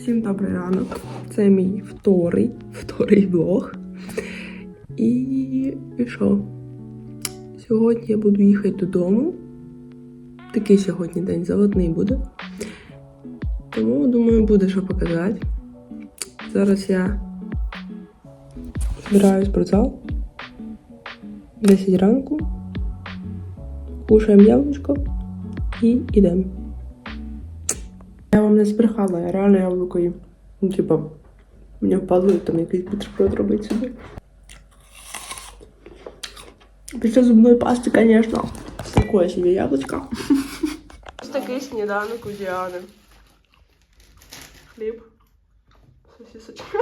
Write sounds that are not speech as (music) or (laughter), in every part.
Всім добрий ранок. Це мій вторий, вторий влог. І, і що? Сьогодні я буду їхати додому. Такий сьогодні день заводний буде. Тому, думаю, буде що показати. Зараз я збираю спортзал. 10 ранку. Кушаємо яблучко і йдемо. Вам не збрехала, я реально яблуко. Ну, типа, мені впадло там якийсь бутерброд робити собі. Після зубної пасти, звісно. Такое собі яблучко. Ось такий сніданок у Діани. Хліб. Сосисочка.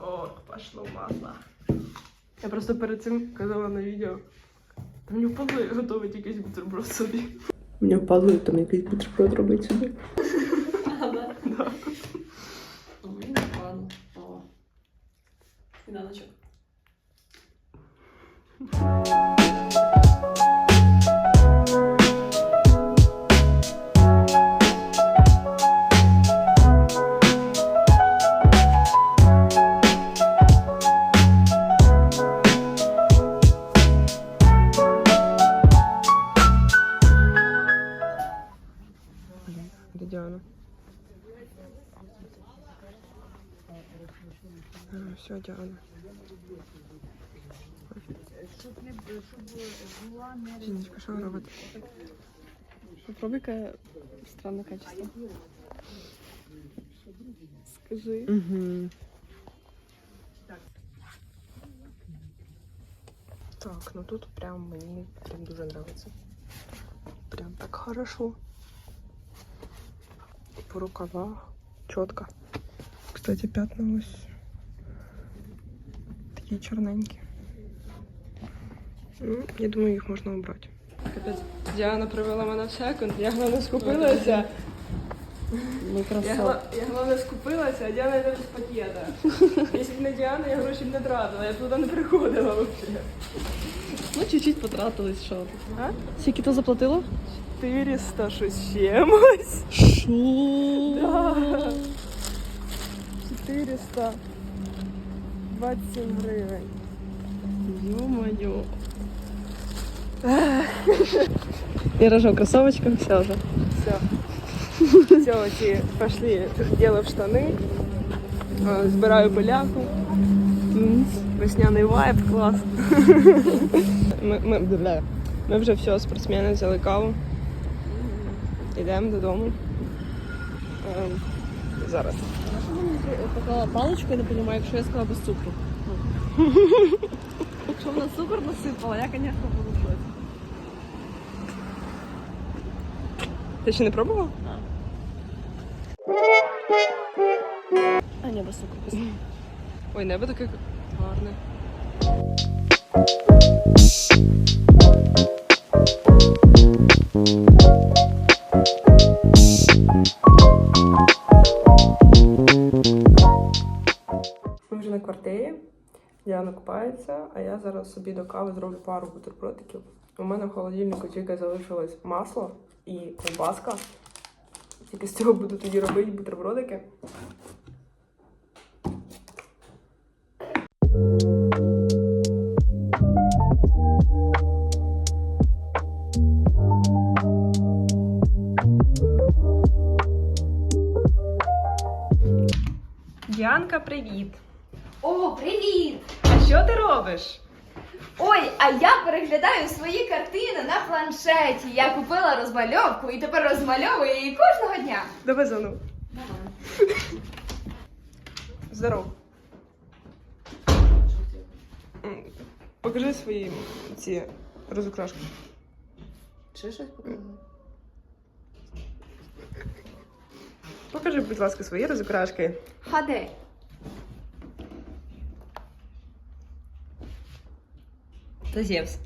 О, пошло масло. Я просто перед цим казала на відео. Мені впадло готувати якийсь бутерброд собі. Мені впадло там якийсь бутерброд робити собі. Да. Жіночка, що ви робите? Попробуй-ка странное качество. Скажи. Угу. Так, ну тут прям мені прям дуже нравится. Прям так хорошо. По рукавах чітко. Кстати, пятна ось такі чорненькі. Ну, я думаю, їх можна обрати. Капець, Діана привела мене в секунд, я головне скупилася. Ну, Я, гла- я головне скупилася, а Діана йде без пакета. Якщо б не Діана, я гроші б не тратила, я б туди не приходила взагалі. Ну, чуть-чуть потратились, що. А? Скільки ти заплатила? 400 щось з чимось. Що? Да. 427 гривень. Ё-моё. Я рожу кроссовочках, все уже. Все. Все, эти пошли, делаем штаны. Э, Збираю поляку. М, Весняний вайб, клас. (laughs) Ми, ми, бля, ми вже все, спортсмени взяли каву. Йдемо додому. Ем, зараз. Поклала паличку, я не розумію, якщо я сказала без цукру. (laughs) Якщо вона цукор насипала, я, звісно, буду Ти ще не пробувала? А, без цукру. (laughs) Ой, небо таке гарне. Ми вже на квартирі. Діана купається, а я зараз собі до кави зроблю пару бутербродиків. У мене в холодильнику тільки залишилось масло і ковбаска. Тільки з цього буду тоді робити бутербродики. Діанка, привіт! О, привіт! А що ти робиш? Ой, а я переглядаю свої картини на планшеті. Я купила розмальовку і тепер розмальовую її кожного дня. Давай зону. Здоров. М, Покажи свої ці розукрашки. Ще щось показати? Покажи, будь ласка, свої розукрашки. Хаде. Це Зевс.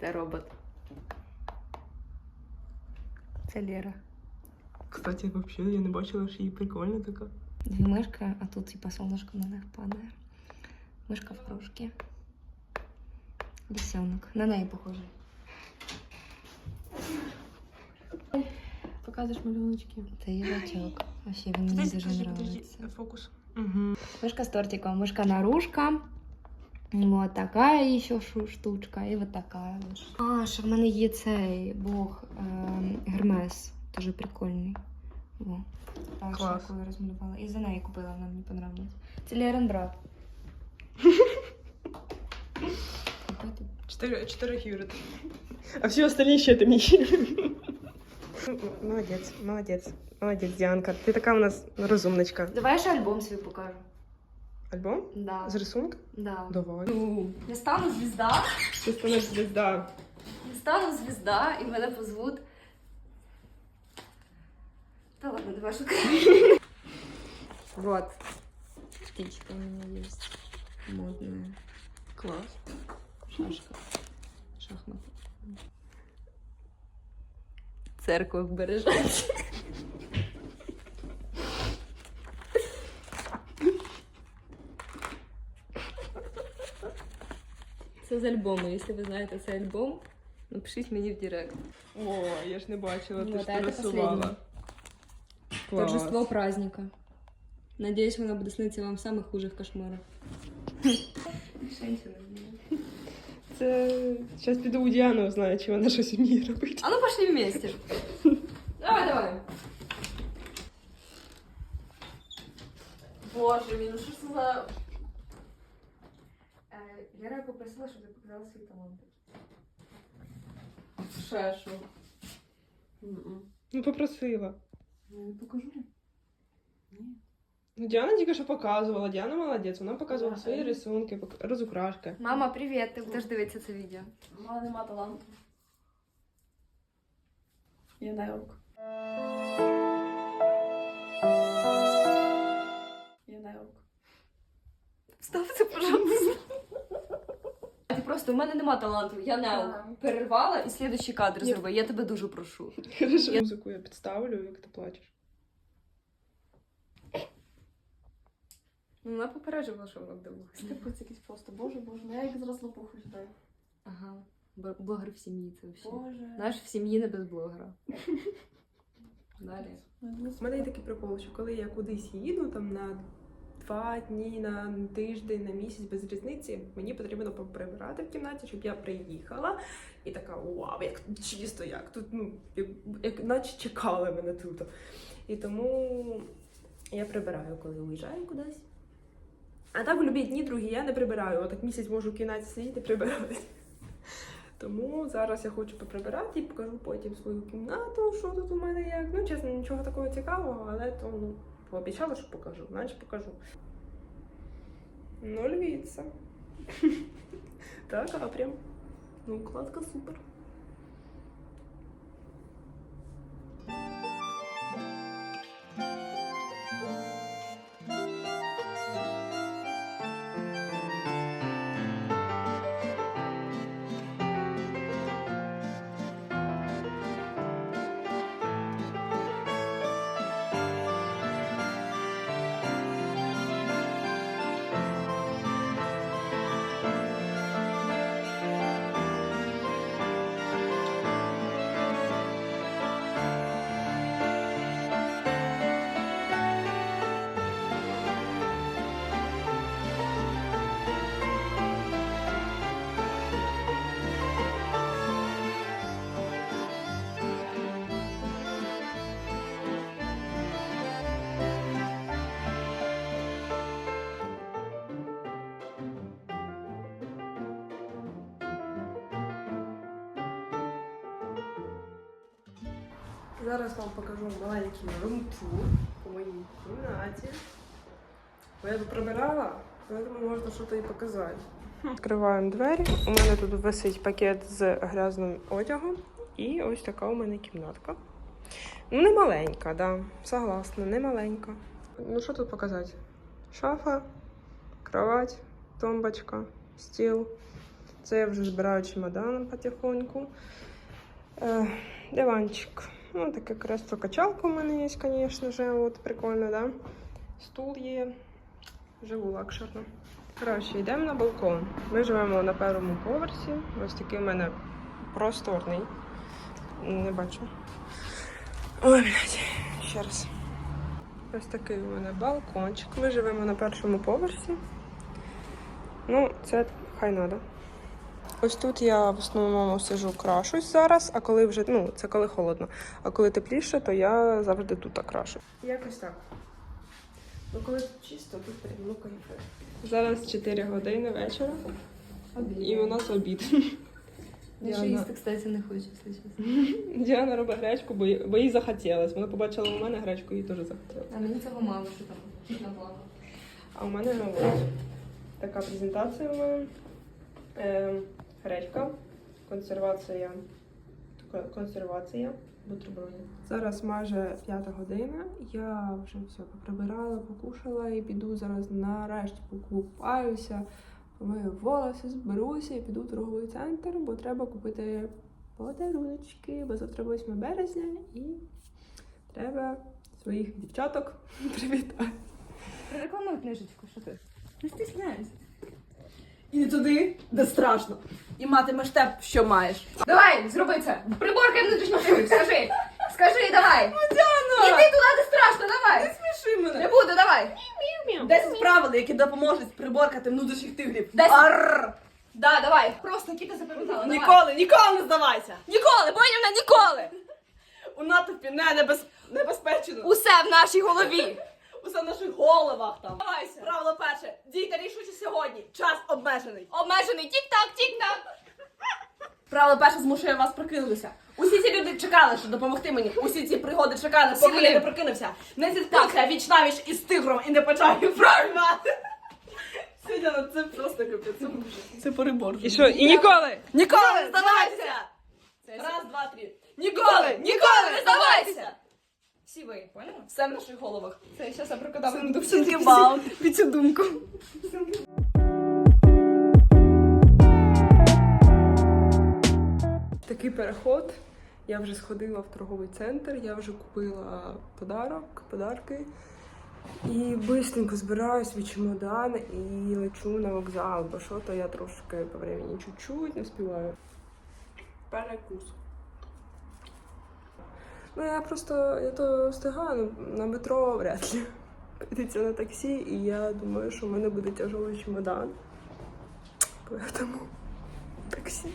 Це робот. Це Лера. Кстати, вообще я не бачила, що її прикольна така. Дві мишки, а тут типа сонечко на них падає. Мишка в кружці. Лисенок. На неї похожий. Показуєш малюночки. Це їжачок. Вообще він мені дуже подобається. Фокус. Угу. Мышка с тортиком, мышка наружка. Вот такая еще шу- штучка, і вот такая вот. А, ще в мене є цей бог ем, Гермес, дуже прикольний. Во. Перша, Клас. яку я розмалювала. І за неї купила, вона мені понравилась. Це Лерен брат. Яка тут? Чотири, чотири юрит. А всі остальні ще ти мій. Молодець, молодець. Молодець, Діанка. Ти така у нас розумничка. Давай я ще альбом свій покажу. Альбом? Да. З рисунка? Да. Давай. Я стану звізда, Ти станеш звізда. я стану звізда, і мене позвуть. Та ладно, давай шукай. Вот. Птичка у меня есть. Модная. Клас. Шашка. Шахмат. Церкву бережать. Це з альбому. Якщо ви знаєте цей альбом, напишіть мені в директ. О, я ж не бачила, ти Вот, ж а це порисувала. последнє. Клас. Торжество праздника. Надеюсь, вона буде сниться вам в самых хужих кошмарах. Це зараз піду у Діану, знаю, чи вона щось вміє робити. А ну пошли вместе. Давай, давай. Боже мій, ну що це за... ти показала таланти. Ще що? М-м. Ну, попросила. Я не покажу. Ну, Діана тільки що показувала. Діана молодець, вона показувала Ага. свої рисунки, пок- розукрашки. Мама, привіт, ти будеш дивитися це відео. У мене нема таланту. Я не ок. Я не ок. Встав це, пожалуйста. Просто у мене нема таланту. Я не перервала і слідуючий кадр зроби. Я тебе дуже прошу. Хорошо. Музику я підставлю, як ти плачеш. Ну, вона попереджувала, що вона буде Це капець якийсь просто. Боже, боже, ну я як зараз лопуху читаю. Ага. Блогер в сім'ї це взагалі. Боже. Знаєш, в сім'ї не без блогера. (laughs) Далі. У мене є такий прикол, що коли я кудись їду там на два дні, на тиждень, на місяць без різниці, мені потрібно поприбирати в кімнаті, щоб я приїхала і така вау, як тут чисто, як тут, ну, як, наче чекали мене тут. І тому я прибираю, коли уїжджаю кудись. А так в любі дні другі я не прибираю. Отак місяць можу в кімнаті сидіти прибирати. Тому зараз я хочу поприбирати і покажу потім свою кімнату, що тут у мене як. Ну, чесно, нічого такого цікавого, але то ну, пообіцяла, що покажу, значить покажу. Ну, львіця. (laughs) Так, а прям. Ну, укладка супер. Зараз вам покажу маленький рум-тур по моїй кімнаті. Бо я тут прибирала, тому можна щось і показати. Відкриваємо двері. У мене тут висить пакет з грязним одягом. І ось така у мене кімнатка. Ну, не маленька, да. Согласна, не маленька. Ну, що тут показати? Шафа, кровать, тумбочка, стіл. Це я вже збираю чемоданом потихоньку. Е, диванчик. Ну, таке кресло-качалка у мене є, звісно ж. От прикольно, да? Стул є. Живу лакшерно. Коротше, йдемо на балкон. Ми живемо на першому поверсі. Ось такий у мене просторний. Не бачу. Ой, блядь, ще раз. Ось такий у мене балкончик. Ми живемо на першому поверсі. Ну, це хай надо. Ось тут я в основному сижу, крашусь зараз, а коли вже, ну, це коли холодно. А коли тепліше, то я завжди тут крашу. Якось так. Ну, коли тут чисто, тут прям ну кайфе. Зараз 4 години вечора. І у нас обід. Діана, кстати, не хочу, якщо чесно. Діана робить гречку, бо, їй- бо їй захотілось. Вона побачила у мене гречку, їй теж захотілося. А мені цього мало, що там наплакала. А у мене ну, ось така презентація у мене. Е, гречка, консервація. така Консервація бутерброди. Зараз майже п'ята година. Я вже все поприбирала, покушала і піду зараз нарешті покупаюся, помию волоси, зберуся і піду в торговий центр, бо треба купити подаруночки, бо завтра 8 березня і треба своїх дівчаток (laughs) привітати. Рекламуй книжечку, що ти? Не стісняйся. І не туди, де страшно. І матимеш те, що маєш. Давай, зроби це. Приборкай внутрішню силу, скажи. Скажи, давай. Діана! Іди туди, де страшно, давай. Не Сміши мене. Не буду, давай. 10 правил, які допоможуть приборкати внутрішніх тигрів. Десять. Арр! Да, давай. Просто які ти запам'ятала. давай. Ніколи, ніколи не здавайся! Ніколи, поняв ніколи. У натовпі не небез... небезпечно. Усе в нашій голові. Усе в наших головах там. Давайся. Правило перше. Дійте рішуче сьогодні. Час обмежений. Обмежений тік-так, тік-так. Правило перше змушує вас прокинутися. Усі ці люди чекали, щоб допомогти мені. Усі ці пригоди чекали, поки я не прокинувся. Не зіткнувся віч навіч із тигром і не почав їх проймати. Сидя, це просто капець. Це, це перебор. І що? І ніколи! Ніколи не здавайся! Раз, два, три. Ніколи, ніколи не здавайся! Всі ви, поняли? Все в наших головах. Це зараз я прокидав на під цю думку. Такий переход. Я вже сходила в торговий центр, я вже купила подарок, подарки. І бистренько збираюсь від чемодан і лечу на вокзал, бо що то я трошки по времени чуть-чуть не співаю. Перекус. Ну я просто я то встигаю на метро вряд ли. Прийдеться на таксі, і я думаю, що в мене буде тяжелий чемодан. Поэтому таксі.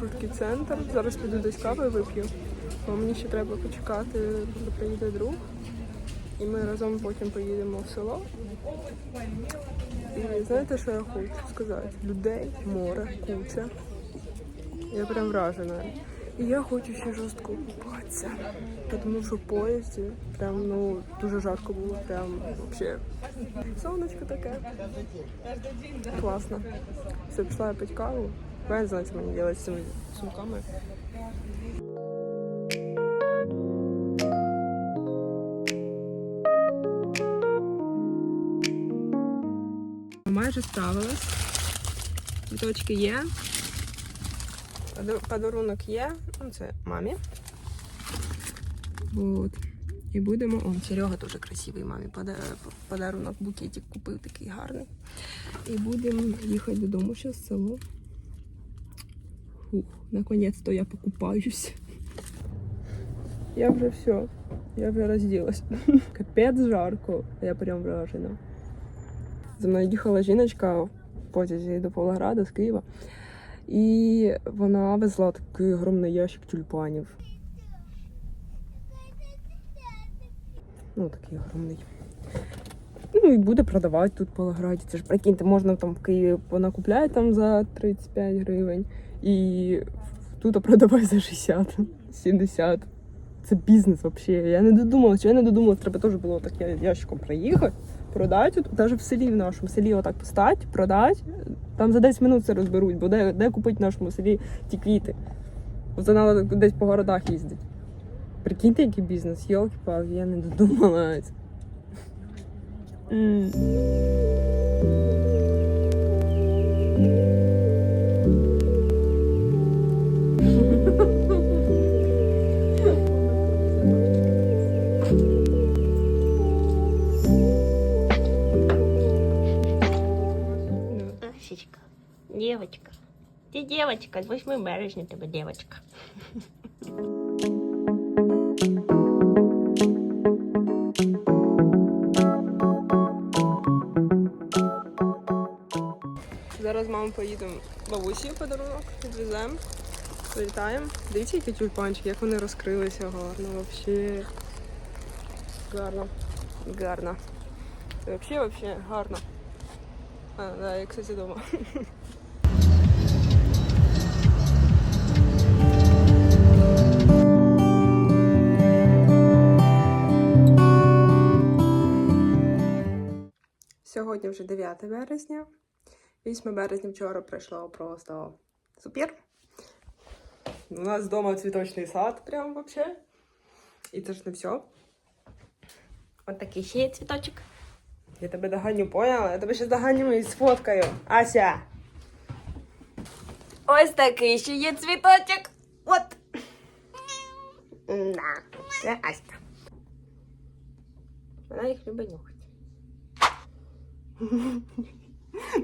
Маршрутки центр. Зараз піду десь кави вип'ю. Бо мені ще треба почекати, коли приїде друг. І ми разом потім поїдемо в село. І знаєте, що я хочу сказати? Людей, море, куча. Я прям вражена. І я хочу ще жорстко купатися. Тому що в поїзді прям ну дуже жарко було, прям взагалі. Сонечко таке. Класно. Все, пішла я пить каву. Я не знаю, що мені робити з цими сумками. Майже справилась. Квіточки є. Подарунок є. Ну, це мамі. Вот. І будемо. О, Серега дуже красивий мамі. Подарунок букетик купив такий гарний. І будемо їхати додому ще в село. Фух, наконець-то я покупаюсь. Я вже все. Я вже розділась. (laughs) Капець жарко. Я прям вражена. За мною їхала жіночка в потязі до Павлограда з Києва. І вона везла такий огромний ящик тюльпанів. Ну, такий огромний. Ну і буде продавати тут по Лаграді. Це ж прикиньте, можна там в Києві понакупляти там за 35 гривень. І тут продавай за 60, 70. Це бізнес взагалі. Я не додумалася, я не додумалася, треба теж було таке ящиком приїхати, продати. Навіть в селі в нашому селі отак постати, продати. Там за 10 минут це розберуть, бо де, де купити в нашому селі ті квіти? Це треба десь по городах їздити. Прикиньте, який бізнес, йолки палки я не додумалась. Девочка, 8 березня тебе девочка. Зараз мама поїдемо бабусі подарунок, відвеземо, завітаємо. Дивіться, які тюльпанчики, як вони розкрилися гарно, взагалі. Гарно. Гарно. Взагалі, взагалі гарно. А, да, я, кстати, дома. (laughs) Сьогодні вже 9 березня. 8 березня вчора пройшло просто супер. У нас вдома цвіточний сад, прям вообще. І це ж не все. От такий ще є цвіточок. Я тебе доганю, поняла? Я тебе ще доганю і сфоткаю. Ася! Ось такий ще є цвіточок. От. Це Аська. Вона їх любить нюхати. (laughs)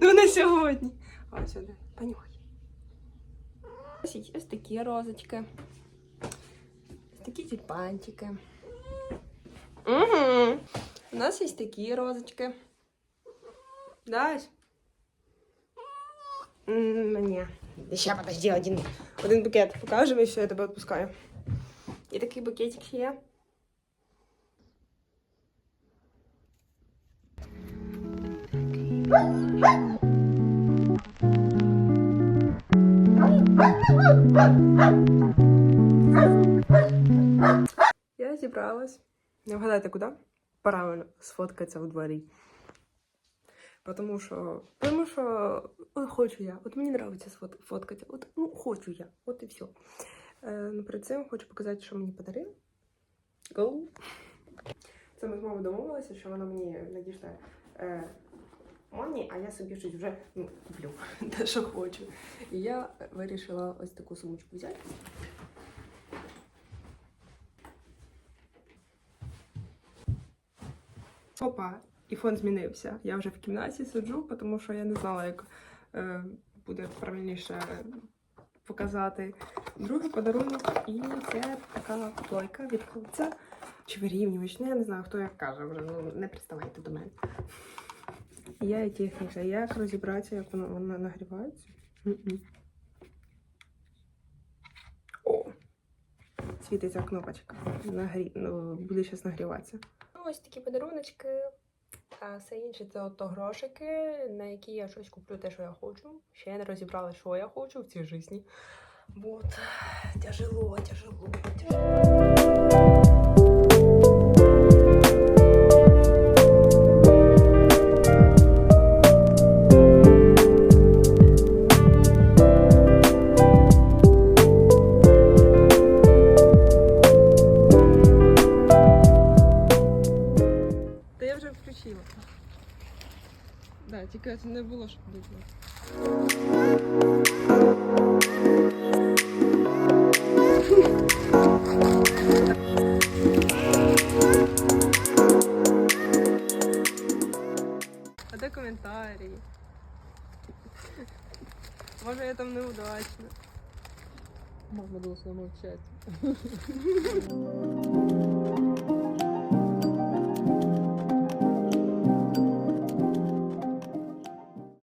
Ну не сьогодні. А сюди, понюхай. Ось, є ось такі розочки. Ось такі тюльпанчики. Угу. У нас є такі розочки. Да, Ась? М, Мені. Ще подожди, один, один букет покажемо і все, я тебе відпускаю. І такий букетик ще є. Я зібралась. Не вгадайте, куди? Правильно, сфоткатися у дворі. Потому що, тому що от хочу я. От мені подобається сфот- фоткатися. От ну, хочу я. От і все. Е, ну, перед цим хочу показати, що мені подарили. Go! Це ми з мамою домовилися, що вона мені надійшла е, Моні, а я собі щось вже ну, куплю, (laughs) те, що хочу. І я вирішила ось таку сумочку взяти. Опа, і фон змінився. Я вже в кімнаті сиджу, тому що я не знала, як е, буде правильніше показати другий подарунок. І це така плойка від хлопця. Чи вирівнювач, ну я не знаю, хто як каже вже, ну не приставайте до мене. І Я і техніка, як розібратися, як воно, воно нагрівається. М-м. О! Світиться кнопочка. Нагрі... Ну, буде зараз нагріватися. Ну, Ось такі подаруночки. А все інше це ото грошики, на які я щось куплю те, що я хочу. Ще я не розібрала, що я хочу в цій житті. Вот. Тяжело, тяжело, тяжело. Да, тільки це не було, щоб виключити. А де коментарі? Може я там неудачна. Можна було замовчати.